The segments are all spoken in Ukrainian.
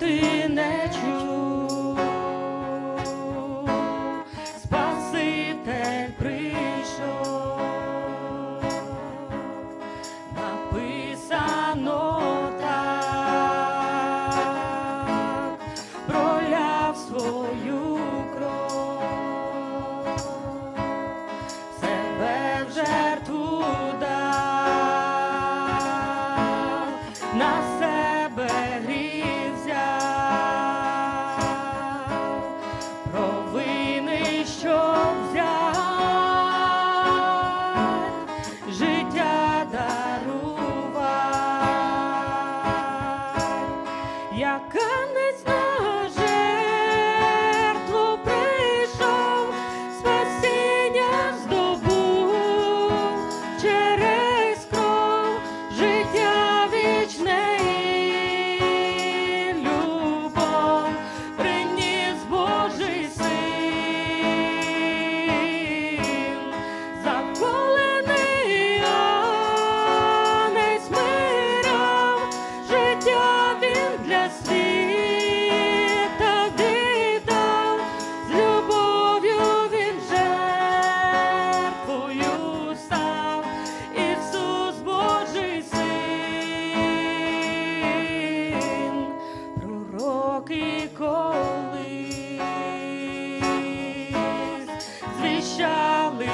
ти не чув,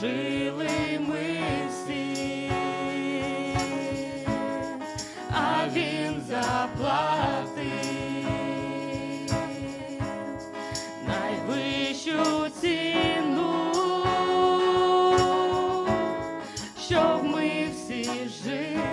Жили ми всі, а він заплатив найвищу ціну, щоб ми всі жили.